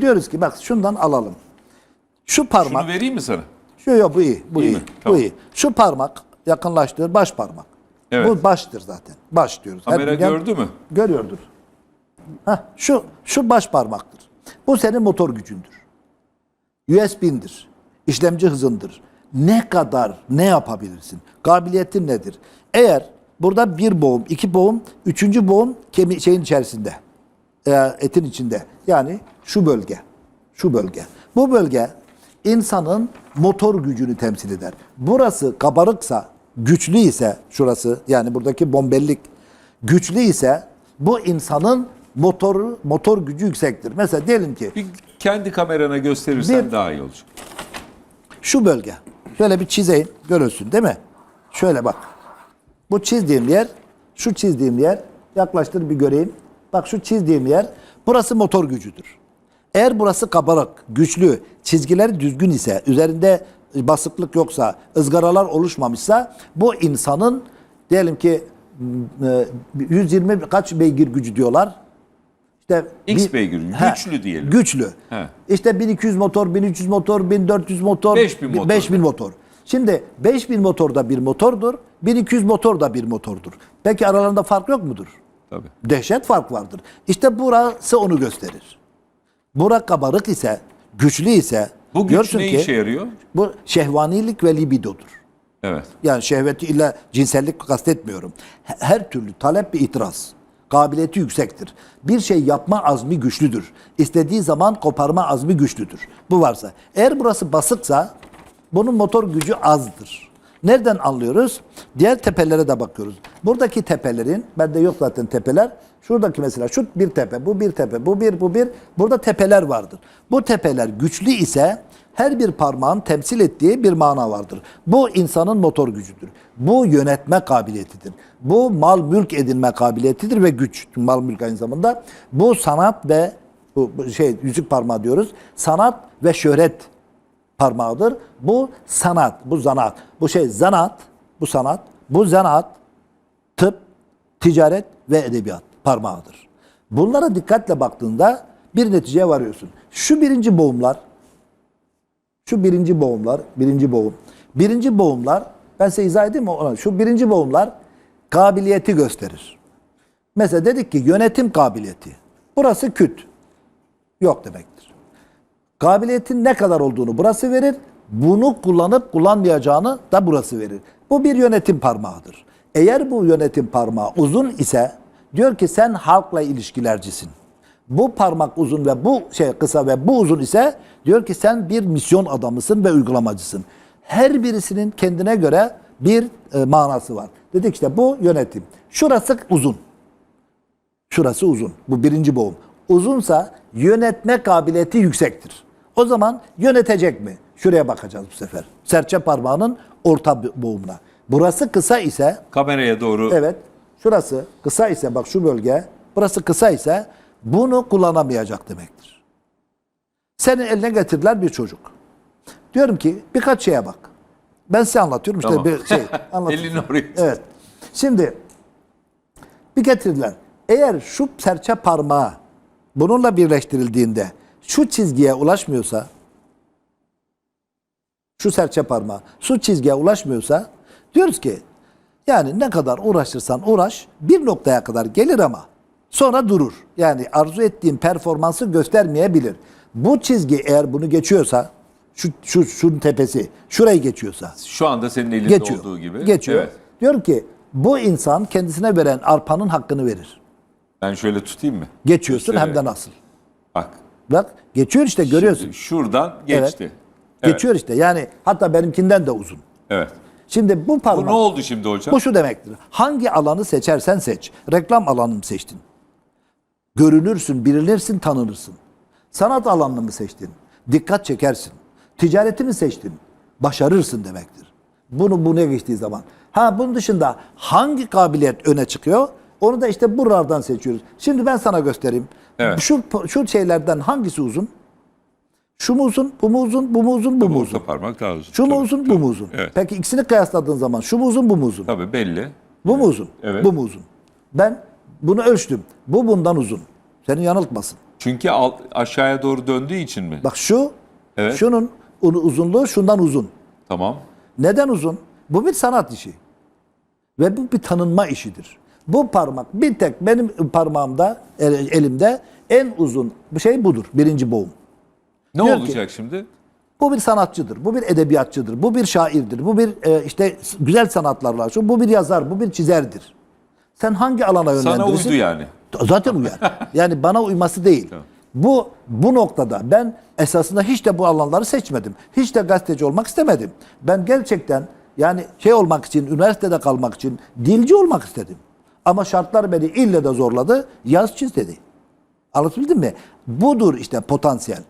Diyoruz ki bak şundan alalım. Şu parmak, Şunu vereyim mi sana? şu yok bu iyi, bu İyi iyi, mi? bu Tamam. iyi. Şu parmak yakınlaştır, baş parmak. Evet. Bu baştır zaten. Baş diyoruz. Kamera Hep- gördü mü? Görüyordur. Heh, şu şu baş parmaktır. Bu senin motor gücündür. USB'ndir. İşlemci hızındır. Ne kadar ne yapabilirsin? Kabiliyetin nedir? Eğer burada bir boğum, iki boğum, üçüncü boğum kemi şeyin içerisinde. E, etin içinde. Yani şu bölge. Şu bölge. Bu bölge insanın motor gücünü temsil eder. Burası kabarıksa, güçlü ise şurası yani buradaki bombellik güçlü ise bu insanın motoru motor gücü yüksektir. Mesela diyelim ki Bir kendi kamerana gösterirsen Bir- daha iyi olacak. şu bölge. Şöyle bir çizeyim görürsün değil mi? Şöyle bak. Bu çizdiğim yer, şu çizdiğim yer yaklaştır bir göreyim. Bak şu çizdiğim yer burası motor gücüdür. Eğer burası kabarık, güçlü, çizgiler düzgün ise, üzerinde basıklık yoksa, ızgaralar oluşmamışsa bu insanın diyelim ki e, 120 kaç beygir gücü diyorlar? İşte X bir- beygir, He, güçlü diyelim. Güçlü. He. İşte 1200 motor, 1300 motor, 1400 motor, 5000 motor. 5000 motor. Şimdi 5000 motor da bir motordur, 1200 motor da bir motordur. Peki aralarında fark yok mudur? Tabii. Dehşet fark vardır. İşte burası onu gösterir. Bura kabarık ise, güçlü ise Bu güç ne ki işe yarıyor? bu şehvanilik ve libidodur. Evet. Yani şehveti illa cinsellik kastetmiyorum. He- Her türlü talep ve itiraz. Kabiliyeti yüksektir. Bir şey yapma azmi güçlüdür. İstediği zaman koparma azmi güçlüdür. Bu varsa. Eğer burası basıksa bunun motor gücü azdır. Nereden anlıyoruz? Diğer tepelere de bakıyoruz. Buradaki tepelerin, bende yok zaten tepeler. Şuradaki mesela şu bir tepe, bu bir tepe, bu bir, bu bir. Burada tepeler vardır. Bu tepeler güçlü ise her bir parmağın temsil ettiği bir mana vardır. Bu insanın motor gücüdür. Bu yönetme kabiliyetidir. Bu mal mülk edinme kabiliyetidir ve güç. Mal mülk aynı zamanda. Bu sanat ve bu şey yüzük parmağı diyoruz. Sanat ve şöhret parmağıdır. Bu sanat, bu zanaat. Bu şey zanaat, bu sanat, bu zanaat, tıp, ticaret ve edebiyat parmağıdır. Bunlara dikkatle baktığında bir neticeye varıyorsun. Şu birinci boğumlar, şu birinci boğumlar, birinci boğum. Birinci boğumlar, ben size izah edeyim mi? Şu birinci boğumlar kabiliyeti gösterir. Mesela dedik ki yönetim kabiliyeti. Burası küt. Yok demektir. Kabiliyetin ne kadar olduğunu burası verir. Bunu kullanıp kullanmayacağını da burası verir. Bu bir yönetim parmağıdır. Eğer bu yönetim parmağı uzun ise diyor ki sen halkla ilişkilercisin. Bu parmak uzun ve bu şey kısa ve bu uzun ise diyor ki sen bir misyon adamısın ve uygulamacısın. Her birisinin kendine göre bir e, manası var. Dedik işte bu yönetim. Şurası uzun. Şurası uzun. Bu birinci boğum. Uzunsa yönetme kabiliyeti yüksektir. O zaman yönetecek mi? Şuraya bakacağız bu sefer. Serçe parmağının orta boğumuna. Burası kısa ise Kameraya doğru. evet şurası kısa ise bak şu bölge burası kısa ise bunu kullanamayacak demektir. Senin eline getirdiler bir çocuk. Diyorum ki birkaç şeye bak. Ben size anlatıyorum işte Tamam. bir şey. Elini oraya. Evet. Şimdi bir getirdiler. Eğer şu serçe parmağı bununla birleştirildiğinde şu çizgiye ulaşmıyorsa şu serçe parmağı şu çizgiye ulaşmıyorsa diyoruz ki yani ne kadar uğraşırsan uğraş bir noktaya kadar gelir ama sonra durur. Yani arzu ettiğin performansı göstermeyebilir. Bu çizgi eğer bunu geçiyorsa şu, şu şunun tepesi şurayı geçiyorsa Şu anda senin elinde geçiyor. olduğu gibi. Geçiyor. Evet. Diyor ki bu insan kendisine veren arpanın hakkını verir. Ben şöyle tutayım mı? Geçiyorsun hem de Göstererek. nasıl. Bak. Bak geçiyor işte görüyorsun. Şimdi şuradan Evet. geçti. Evet. Geçiyor işte yani hatta benimkinden de uzun. Evet. Şimdi bu Bu parmak ne oldu şimdi hocam? bu şu demektir. Hangi alanı seçersen seç. Reklam alanını mı seçtin? Görünürsün, bilinirsin, tanınırsın. Sanat alanını mı seçtin? Dikkat çekersin. Ticareti mi seçtin? Başarırsın demektir. Bunu bu ne geçtiği zaman. Ha bunun dışında hangi kabiliyet öne çıkıyor? Onu da işte buralardan seçiyoruz. Şimdi ben sana göstereyim. Evet. Şu şu şeylerden hangisi uzun? Şu mu uzun, bu mu uzun, bu mu uzun, bu mu uzun? Parmak daha uzun. Şu mu Tabii, uzun, bu tabii. mu uzun? Evet. Peki ikisini kıyasladığın zaman şu mu uzun, bu mu uzun? Tabii belli. Bu mu uzun? Evet. Bu mu uzun? Ben bunu ölçtüm. Bu bundan uzun. Seni yanıltmasın. Çünkü alt, aşağıya doğru döndüğü için mi? Bak şu, Evet. şunun uzunluğu şundan uzun. Tamam. Neden uzun? Bu bir sanat işi. Ve bu bir tanınma işidir. Bu parmak bir tek benim parmağımda, el- elimde en uzun şey budur. Birinci boğum. Ne Diyor ki- olacak şimdi? Bu bir sanatçıdır, bu bir edebiyatçıdır, bu bir şairdir, bu bir e, işte güzel sanatlarla, şu bu bir yazar, bu bir çizerdir. Sen hangi alana yönlendirirsin? Sana uydu yani. Zaten uyar. Yani bana uyması değil. Bu bu noktada ben esasında hiç de bu alanları seçmedim. Hiç de gazeteci olmak istemedim. Ben gerçekten yani şey olmak için, üniversitede kalmak için dilci olmak istedim. Ama şartlar beni ille de zorladı. Yaz çiz dedi. Anlatabildim mi? Budur işte potansiyel.